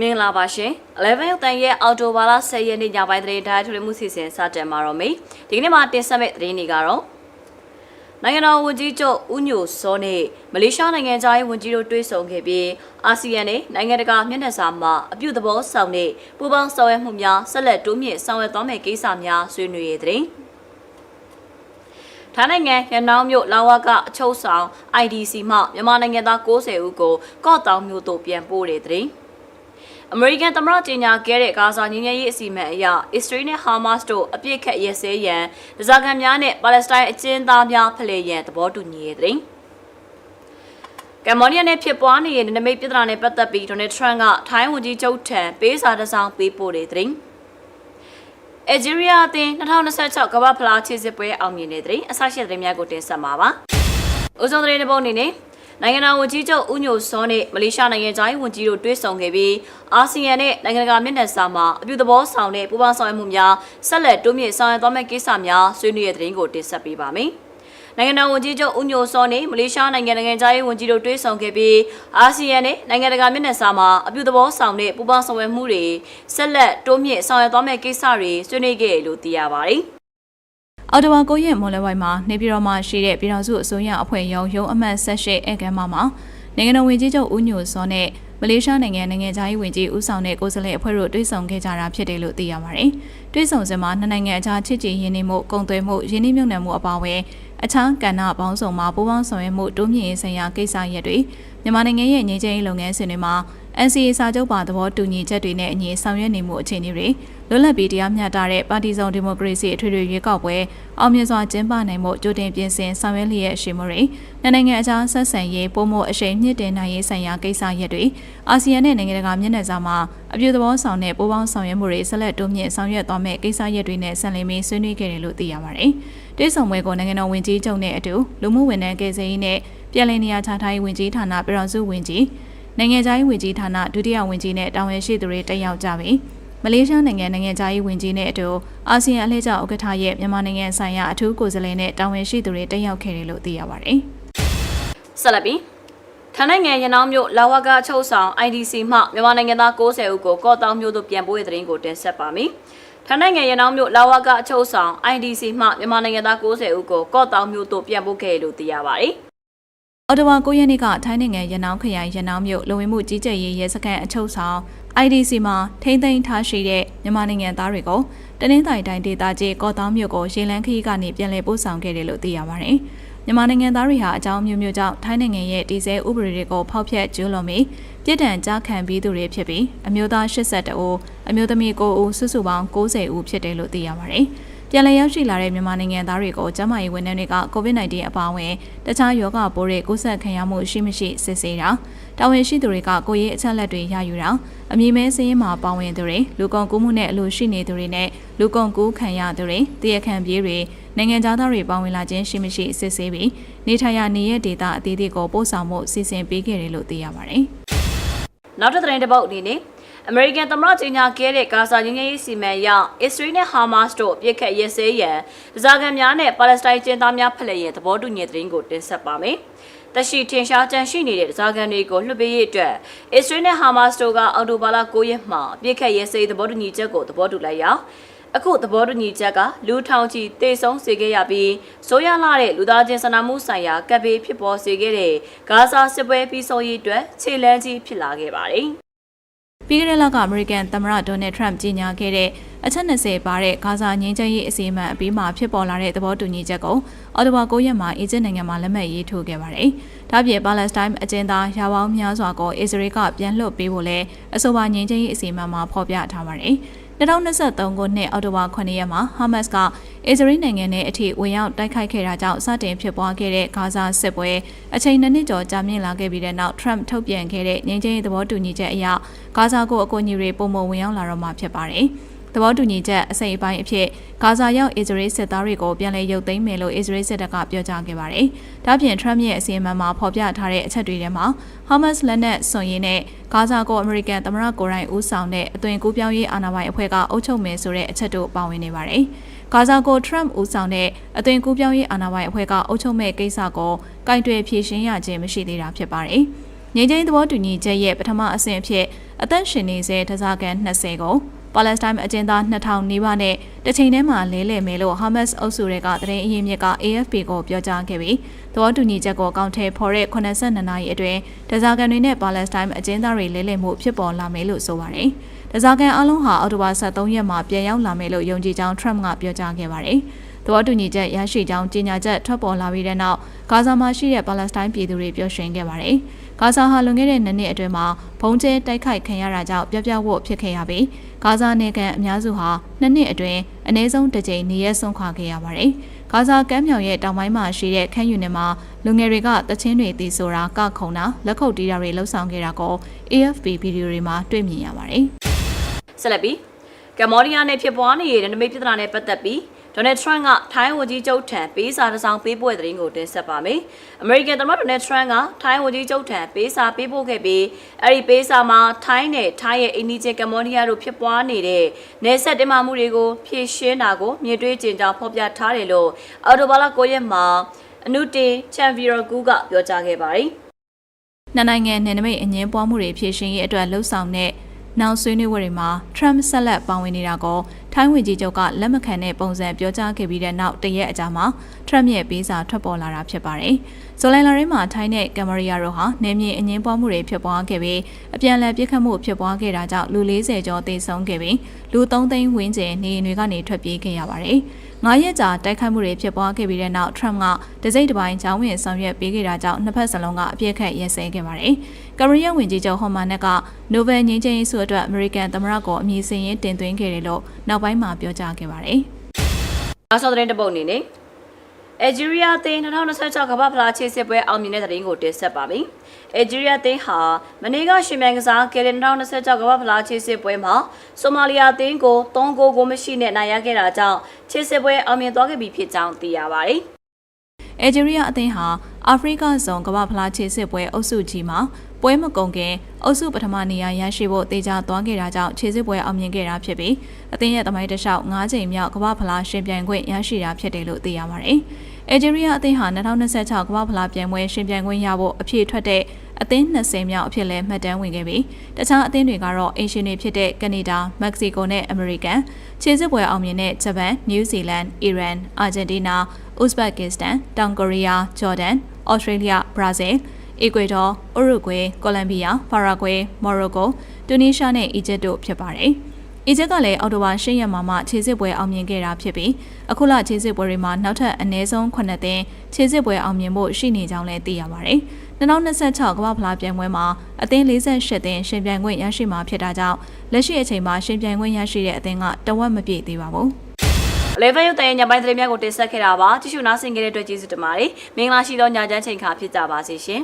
မင်္ဂလာပါရှင်11ရက်တန်ရဲ့အော်တိုဘာလ10ရက်နေ့ညပိုင်းသတင်းတိုင်းထွေမှုစီစဉ်စတင်မှာတော့မေဒီကနေ့မှာတင်ဆက်မယ့်သတင်းတွေကတော့နိုင်ငံတော်ဝန်ကြီးချုပ်ဦးညိုစောနဲ့မလေးရှားနိုင်ငံသားရေးဝန်ကြီးတို့တွေ့ဆုံခဲ့ပြီးအာဆီယံနဲ့နိုင်ငံတကာမျက်နှာစာမှာအပြုသဘောဆောင်တဲ့ပူးပေါင်းဆောင်ရွက်မှုများဆက်လက်တိုးမြင့်ဆောင်ရွက်သွားမယ့်ကိစ္စများဆွေးနွေးရတဲ့ထိုင်းနိုင်ငံရန်အောင်မြို့လာဝကအချုပ်ဆောင် IDC မှမြန်မာနိုင်ငံသား90ဦးကိုကော့တောင်မြို့သို့ပြန်ပို့တဲ့တဲ့ အမေရိကန်သမ္မတကြေညာခဲ့တဲ့ဂါဇာငြိမ်းချမ်းရေးအစီအမံအရအစ္စရေးနဲ့ဟာမတ်စ်တို့အပြစ်ခတ်ရဲစဲရန်ဒဇာကန်များနဲ့ပါလက်စတိုင်းအကျဉ်းသားများဖလှယ်ရန်သဘောတူညီတဲ့တဲ့ကမ္ဘောဒီးယားနဲ့ဖြစ်ပွားနေတဲ့နမိတ်ပြဿနာနဲ့ပတ်သက်ပြီးဒေါ်နယ်ထရန့်ကထိုင်းဝန်ကြီးချုပ်ထံပေးစာတစ်စောင်ပေးပို့တဲ့တဲ့အယ်ဂျီးရီးယားအသင်း2026ကမ္ဘာဖလားခြေစစ်ပွဲအောင်မြင်တဲ့တဲ့အဆရှိတဲ့သတင်းများကိုတင်ဆက်မှာပါ။ဦးဆုံးသတင်းတစ်ပုဒ်အနေနဲ့ နိုင်ငံတော်ဝန်ကြီးချုပ်ဦးညိုစောနဲ့မလေးရှားနိုင်ငံသားဝန်ကြီးတို့တွေ့ဆုံခဲ့ပြီးအာဆီယံနဲ့နိုင်ငံတကာမျက်နှာစာမှာအပြုသဘောဆောင်တဲ့ပူးပေါင်းဆောင်ရွက်မှုများဆက်လက်တိုးမြင့်ဆောင်ရွက်သွားမယ့်ကိစ္စများဆွေးနွေးတဲ့သတင်းကိုတင်ဆက်ပေးပါမယ်။နိုင်ငံတော်ဝန်ကြီးချုပ်ဦးညိုစောနဲ့မလေးရှားနိုင်ငံနိုင်ငံသားရေးဝန်ကြီးတို့တွေ့ဆုံခဲ့ပြီးအာဆီယံနဲ့နိုင်ငံတကာမျက်နှာစာမှာအပြုသဘောဆောင်တဲ့ပူးပေါင်းဆောင်ရွက်မှုတွေဆက်လက်တိုးမြင့်ဆောင်ရွက်သွားမယ့်ကိစ္စတွေဆွေးနွေးခဲ့တယ်လို့သိရပါတယ်။ အော်တိုဝါကိုရဲ့မွန်လဝိုင်မှာနေပြည်တော်မှာရှိတဲ့ပြည်တော်စုအစိုးရအဖွဲ့ရုံးရုံးအမှတ်၁၈ဧကမ်းမှာနိုင်ငံတော်ဝင်ကြီးချုပ်ဦးညိုစောနဲ့မလေးရှားနိုင်ငံနိုင်ငံသားရေးဝန်ကြီးဦးဆောင်တဲ့ကိုယ်စားလှယ်အဖွဲ့တို့တွေ့ဆုံခဲ့ကြတာဖြစ်တယ်လို့သိရပါတယ်။တွေ့ဆုံစဉ်မှာနှစ်နိုင်ငံအကြားချစ်ကြည်ရင်းနှီးမှုကုန်သွယ်မှုရင်းနှီးမြှုပ်နှံမှုအပါအဝင်အခြားကဏ္ဍပေါင်းစုံမှာပူးပေါင်းဆောင်ရွက်မှုတိုးမြင့်ရေးဆိုင်ရာကိစ္စရပ်တွေမြန်မာနိုင်ငံရဲ့ငြိမ်းချမ်းရေးလုပ်ငန်းစဉ်တွေမှာ NCA စာချုပ်ပါသဘောတူညီချက်တွေနဲ့အညီဆောင်ရွက်နေမှုအခြေအနေတွေလွတ်လပ်ပြီးတရားမျှတတဲ့ပါတီစုံဒီမိုကရေစီအထွေထွေရွေးကောက်ပွဲအောင်မြင်စွာကျင်းပနိုင်မှုကြိုတင်ပြင်ဆင်ဆောင်ရွက်လျက်ရှိမှုတွေနှစ်နိုင်ငံအကြားဆက်ဆံရေးပုံမှုအရှိန်မြင့်တင်နိုင်ရေးဆိုင်ရာကိစ္စရပ်တွေအာဆီယံနဲ့နိုင်ငံတကာမျက်နှာစာမှာအပြုသဘောဆောင်တဲ့ပိုးပေါင်းဆောင်ရွက်မှုတွေဆက်လက်တိုးမြင့်ဆောင်ရွက်သွားမယ့်ကိစ္စရပ်တွေနဲ့ဆက်လက်ပြီးဆွေးနွေးခဲ့တယ်လို့သိရပါတယ်။တိစုံပွဲကိုနိုင်ငံတော်ဝန်ကြီးချုပ်နဲ့အတူလူမှုဝန်ထမ်းကယ်ဆယ်ရေးနဲ့ပြည်လည်နေရာချထားရေးဝန်ကြီးဌာနပြည်တော်စုဝန်ကြီး နိုင်ငံခြားရေးဝန်ကြီးဌာနဒုတိယဝန်ကြီးနဲ့တာဝန်ရှိသူတွေတက်ရောက်ကြပြီးမလေးရှားနိုင်ငံနိုင်ငံခြားရေးဝန်ကြီးနဲ့အတူအာဆီယံအလှည့်ကျဥက္ကဋ္ဌရဲ့မြန်မာနိုင်ငံဆိုင်ရာအထူးကိုယ်စားလှယ်နဲ့တာဝန်ရှိသူတွေတက်ရောက်ခဲ့တယ်လို့သိရပါတယ်။ဆက်လက်ပြီးထိုင်းနိုင်ငံရနောင်းမြို့လာဝကအချုပ်ဆောင် IDC မှမြန်မာနိုင်ငံသား90ဦးကိုကော့တောင်မြို့သို့ပြန်ပို့တဲ့သတင်းကိုတင်ဆက်ပါမယ်။ထိုင်းနိုင်ငံရနောင်းမြို့လာဝကအချုပ်ဆောင် IDC မှမြန်မာနိုင်ငံသား90ဦးကိုကော့တောင်မြို့သို့ပြန်ပို့ခဲ့လို့သိရပါတယ်။ အော်တိုဝါ9ရက်နေ့ကထိုင်းနိုင်ငံရနောင်းခရိုင်ရနောင်းမြို့လူဝင်မှုကြီးကြပ်ရေးရဲစခန်းအချုပ်ဆောင် IDC မှာထိမ့်သိမ်းထားရှိတဲ့မြန်မာနိုင်ငံသားတွေကိုတနင်္သာရီတိုင်းဒေသကြီးကော့တောင်းမြို့ကိုရေလန်းခရီးကနေပြန်လည်ပို့ဆောင်ခဲ့တယ်လို့သိရပါတယ်။မြန်မာနိုင်ငံသားတွေဟာအကြောင်းမျိုးမျိုးကြောင့်ထိုင်းနိုင်ငံရဲ့တည်ဆဲဥပဒေတွေကိုဖောက်ဖျက်ကျူးလွန်ပြီးပြစ်ဒဏ်ကြားခံပြီးသူတွေဖြစ်ပြီးအမျိုးသား82ဦးအမျိုးသမီး9ဦးစုစုပေါင်း90ဦးဖြစ်တယ်လို့သိရပါတယ်။ ပြန်လည်ရောက်ရှိလာတဲ့မြန်မာနိုင်ငံသားတွေကိုကျန်းမာရေးဝန်ထမ်းတွေက COVID-19 အပါအဝင်တခြားရောဂါပိုးတွေကူးစက်ခံရမှုရှိမရှိစစ်ဆေးတာတာဝန်ရှိသူတွေကကိုရေးအချက်လက်တွေရယူတာအမည်မဲစင်းရင်မှာပါဝင်သူတွေလူကုန်ကူးမှုနဲ့အလို့ရှိနေသူတွေနဲ့လူကုန်ကူးခံရသူတွေတရခံပြေးတွေနိုင်ငံသားတွေပါဝင်လာခြင်းရှိမရှိစစ်ဆေးပြီးနေထိုင်ရာနေရဒေတာအသေးသေးကိုပို့ဆောင်မှုစီစဉ်ပေးခဲ့တယ်လို့သိရပါတယ်။နောက်တစ်သတင်းတစ်ပုဒ်အနေနဲ့ အမေရိကန်သမ္မတကြီးညာခဲ့တဲ့ဂါဇာငြိမ်းချမ်းရေးစီမံရအစ္စရေးနဲ့ဟာမတ်စ်တို့ပြစ်ခတ်ရဲစဲရန်ဒဇာကန်များနဲ့ပါလက်စတိုင်းကျင်းသားများဖလှယ်ရဲ့သဘောတူညီတဲ့ကိုတင်ဆက်ပါမယ်။တရှိထင်ရှားကြန့်ရှိနေတဲ့ဒဇာကန်တွေကိုလွှတ်ပေးရေးအတွက်အစ္စရေးနဲ့ဟာမတ်စ်တို့ကအော်တိုဘာလ9ရက်မှာပြစ်ခတ်ရဲစဲသဘောတူညီချက်ကိုသဘောတူလိုက်ရာအခုသဘောတူညီချက်ကလူထောင်ချီတေဆုံးစေခဲ့ရပြီးဆိုးရလာတဲ့လူသားချင်းစာနာမှုဆိုင်ရာကပ်ဘေးဖြစ်ပေါ်စေခဲ့တဲ့ဂါဇာစစ်ပွဲပြီးဆုံးရေးအတွက်ခြေလှမ်းကြီးဖြစ်လာခဲ့ပါတယ်။ ပြီးခဲ့တဲ့လကအမေရိကန်သမ္မတဒေါ်နယ်ထရမ့်ကြီးညာခဲ့တဲ့အချက်20ပါတဲ့ဂါဇာငြိမ်းချမ်းရေးအစီအမံအပြီးမှာဖြစ်ပေါ်လာတဲ့သဘောတူညီချက်ကိုအော်တိုဘာ9ရက်မှာအီဂျစ်နိုင်ငံမှာလက်မှတ်ရေးထိုးခဲ့ပါတယ်။ဒါ့ပြင်ပါလက်စတိုင်းအကျဉ်းသားရာပေါင်းများစွာကိုအစ္စရေးကပြန်လွှတ်ပေးဖို့လဲအဆိုပါငြိမ်းချမ်းရေးအစီအမံမှာဖော်ပြထားပါတယ်။ 2023ခုနှစ်အောက်တိုဘာ9ရက်မှာဟာမတ်စ်ကအစ္စရေးနိုင်ငံနဲ့အထိဝင်ရောက်တိုက်ခိုက်ခဲ့တာကြောင့်စတင်ဖြစ်ပွားခဲ့တဲ့ဂါဇာစစ်ပွဲအချိန်နှစ်နှစ်ကျော်ကြာမြင့်လာခဲ့ပြီးတဲ့နောက် Trump ထုတ်ပြန်ခဲ့တဲ့ငြိမ်းချမ်းရေးသဘောတူညီချက်အရဂါဇာကိုအကူအညီတွေပုံမဝင်ရောက်လာတော့မှာဖြစ်ပါတယ်။ သဘောတူညီချက်အစိပ်အပိုင်းအဖြစ်ဂါဇာရောက်အစ္စရေးစစ်သားတွေကိုပြန်လည်ရုပ်သိမ်းမယ်လို့အစ္စရေးစစ်တပ်ကပြောကြားခဲ့ပါတယ်။ဒါ့ပြင် Trump ရဲ့အစီအမံမှာဖော်ပြထားတဲ့အချက်တွေထဲမှာ Hamas လက်နက်စွန်ရင်းနဲ့ဂါဇာကိုအမေရိကန်သမ္မတကိုရိုင်းဦးဆောင်တဲ့အသွင်ကူးပြောင်းရေးအာဏာပိုင်အဖွဲ့ကအုပ်ချုပ်မယ်ဆိုတဲ့အချက်တို့ပါဝင်နေပါတယ်။ဂါဇာကို Trump ဦးဆောင်တဲ့အသွင်ကူးပြောင်းရေးအာဏာပိုင်အဖွဲ့ကအုပ်ချုပ်မဲ့ကိစ္စကိုကင်တွယ်ဖြေရှင်းရခြင်းမရှိသေးတာဖြစ်ပါတယ်။နငြိမ်းချမ်းရေးသဘောတူညီချက်ရဲ့ပထမအဆင့်အဖြစ်အသက်ရှင်နေစေတစားကန်20ကို ပါလက်စတိုင်းအကျဉ်းသား2000နီးပါးနဲ့တစ်ချိန်တည်းမှာလဲလှယ်မယ်လို့ဟာမတ်စ်အုပ်စုတွေကသတင်းအရင်းမြစ်က AFP ကိုပြောကြားခဲ့ပြီးသဘောတူညီချက်ကိုအကောင့်ထဲဖော်တဲ့82နာရီအတွင်းတစားကန်တွေနဲ့ပါလက်စတိုင်းအကျဉ်းသားတွေလဲလှယ်မှုဖြစ်ပေါ်လာမယ်လို့ဆိုပါတယ်။တစားကန်အလုံးဟာအောက်တိုဘာ23ရက်မှာပြန်ရောက်လာမယ်လို့ယုံကြည်ကြောင်း Trump ကပြောကြားခဲ့ပါတယ်။သဘောတူညီချက်ရရှိကြောင်းကြေညာချက်ထွက်ပေါ်လာပြီးတဲ့နောက်ဂါဇာမှာရှိတဲ့ပါလက်စတိုင်းပြည်သူတွေပြောရှင်ခဲ့ပါတယ်။ဂါဇာဟာလွန်ခဲ့တဲ့နှစ်နှစ်အတွင်းမှာဘုံကျဲတိုက်ခိုက်ခံရတာကြောင့်ပြပြဝတ်ဖြစ်ခဲ့ရပြီး ဂါဇာနယ်ကန်အများစုဟာနှစ်နှစ်အတွင်းအနည်းဆုံးတစ်ကြိမ်နေရဲဆုံးခွာခဲ့ရပါတယ်။ဂါဇာကမ်းမြောင်ရဲ့တောင်ပိုင်းမှာရှိတဲ့ခန်းယူနယ်မှာလူငယ်တွေကတချင်းတွေတီဆိုတာကခုံတာလက်ခုပ်တီးတာတွေလှုပ်ဆောင်ခဲ့တာကို AFP ဗီဒီယိုတွေမှာတွေ့မြင်ရပါတယ်။ဆက်လက်ပြီးကမ္ဘောဒီးယားနဲ့ဖြစ်ပွားနေတဲ့နမိတ်ပြဿနာနဲ့ပတ်သက်ပြီး ဒေါ်နယ်ထရန့်ကထိုင်းဝန်ကြီးချုပ်ထံပေးစာတစ်စောင်ပေးပို့တဲ့သတင်းကိုတင်ဆက်ပါမယ်။အမေရိကန်သမ္မတဒေါ်နယ်ထရန့်ကထိုင်းဝန်ကြီးချုပ်ထံပေးစာပေးပို့ခဲ့ပြီးအဲ့ဒီပေးစာမှာထိုင်းနဲ့ထိုင်းရဲ့အိန္ဒိချင်းကမ္ဘောဒီးယားတို့ဖြစ်ပွားနေတဲ့နယ်စပ်တင်မာမှုတွေကိုဖြေရှင်းတာကိုမြင်တွေ့ကျင်ကြောင်းဖော်ပြထားတယ်လို့အော်တိုဘာလ9ရက်မှာအနုတင်ချန်ဗီရိုကူကပြောကြားခဲ့ပါတယ်။နှစ်နိုင်ငံနယ်နိမိတ်အငင်းပွားမှုတွေဖြေရှင်းရေးအတွက်လှုံ့ဆော်တဲ့နောက်ဆွေးနွေးပွဲတွေမှာ Trump ဆက်လက်ပါဝင်နေတာကို ထိုင်းဝန်ကြီးချုပ်ကလက်မခံတဲ့ပုံစံပြောကြားခဲ့ပြီးတဲ့နောက်တရက်အကြာမှာ Trump ရဲ့ပေးစာထွက်ပေါ်လာတာဖြစ်ပါတယ်။ဇူလိုင်လရင်းမှာထိုင်းနဲ့ကမ်မရီယာတို့ဟာနယ်မြေအငင်းပွားမှုတွေဖြစ်ပွားခဲ့ပြီးအပြန်အလှန်ပြစ်ခတ်မှုဖြစ်ပွားခဲ့တာကြောင့်လူ40ကျော်သေဆုံးခဲ့ပြီးလူ3သိန်းဝန်းကျင်နေအိမ်တွေကနေထွက်ပြေးခဲ့ရပါတယ်။ငါးရက်ကြာတိုက်ခိုက်မှုတွေဖြစ်ပွားခဲ့ပြီးတဲ့နောက် Trump ကတစိမ့်တစ်ပိုင်းချောင်းဝင်ဆောင်ရွက်ပေးခဲ့တာကြောင့်နှစ်ဖက်စလုံးကအပြစ်ခတ်ရဲစဲခဲ့ပါတယ်။ကရီးယားဝန်ကြီးချုပ်ဟွန်မာနက်ကနိုဘယ်ငြိမ်းချမ်းရေးဆုအတွက်အမေရိကန်သမ္မတကိုအမည်စင်ရင်းတင်သွင်းခဲ့တယ်လို့နောက်ပိုင်းမှာပြောကြားခဲ့ပါတယ်။နောက်ဆုံးသတင်းတစ်ပုဒ်အနေနဲ့အဂျီးရီးယားအသင်း2026ကမ္ဘာဖလားခြေစစ်ပွဲအောင်မြင်တဲ့သတင်းကိုတင်ဆက်ပါမယ်။အဂျီးရီးယားအသင်းဟာမနေ့ကရှင်မြန်ကစားကယ်လင်2026ကမ္ဘာဖလားခြေစစ်ပွဲမှာဆိုမာလီယာအသင်းကို3ဂိုးကိုမရှိနဲ့နိုင်ရခဲ့တာကြောင့်ခြေစစ်ပွဲအောင်မြင်သွားခဲ့ပြီဖြစ်ကြောင်းသိရပါတယ်။အယ်ဂျီးရီးယားအသင်းဟာ အာဖရိကဇုံကမ္ဘာဖလားခြေစစ်ပွဲအုပ်စုကြီးမှာပွဲမကုန်ခင်အုပ်စုပထမနေရာရရှိဖို့တေချာသွားခဲ့တာကြောင့်ခြေစစ်ပွဲအောင်မြင်ခဲ့တာဖြစ်ပြီးအသင်းရဲ့သမိုင်းတစ်လျှောက်၅ချိန်မြောက်ကမ္ဘာဖလားရှင်ပြိုင်ခွင့်ရရှိတာဖြစ်တယ်လို့သိရပါတယ်။အယ်ဂျီးရီးယားအသင်းဟာ2026ကမ္ဘာဖလားပြိုင်ပွဲရှင်ပြိုင်ခွင့်ရဖို့အပြည့်ထွက်တဲ့အသင်း20မြောက်အဖြစ်လဲမှတ်တမ်းဝင်ခဲ့ပြီးတခြားအသင်းတွေကတော့အင်ရှင်တွေဖြစ်တဲ့ကနေဒါ၊မက္ကဆီကိုနဲ့အမေရိကန်ခြေစစ်ပွဲအောင်မြင်တဲ့ဂျပန်၊နယူးဇီလန်၊အီရန်၊အာဂျင်တီးနာ၊ ဥဇဘက်ကစ္စတန်၊တောင်ကိုရီးယား၊ဂျော်ဒန်၊ဩစတြေးလျ၊ဘရာဇီးလ်အီကွေဒေါ၊ဥရုဂွေ၊ကိုလံဘီယာ၊ပါရာဂွေ၊မော်ရိုကို၊တူနီးရှားနဲ့အီဂျစ်တို့ဖြစ်ပါတယ်။အီဂျစ်ကလည်းအော်တိုဘာ၈ရက်မှာမှခြေစစ်ပွဲအောင်မြင်ခဲ့တာဖြစ်ပြီးအခုလခြေစစ်ပွဲတွေမှာနောက်ထပ်အနည်းဆုံး9သင်းခြေစစ်ပွဲအောင်မြင်ဖို့ရှိနေကြောင်းလည်းသိရပါတယ်။2026ကမ္ဘာဖလားပြိုင်ပွဲမှာအသင်း48သင်းရှင်ပြိုင်ခွင့်ရရှိမှာဖြစ်တာကြောင့်လက်ရှိအချိန်မှာရှင်ပြိုင်ခွင့်ရရှိတဲ့အသင်းကတဝက်မပြည့်သေးပါဘူး။ level ရုပ်တဲ့ညပိုင်းသတင်းများကိုတင်ဆက်ခဲ့တာပါကြည့်ရှုနားဆင်ကြတဲ့အတွက်ကျေးဇူးတင်ပါတယ်မင်္ဂလာရှိသောညချမ်းချိန်ခါဖြစ်ကြပါစေရှင်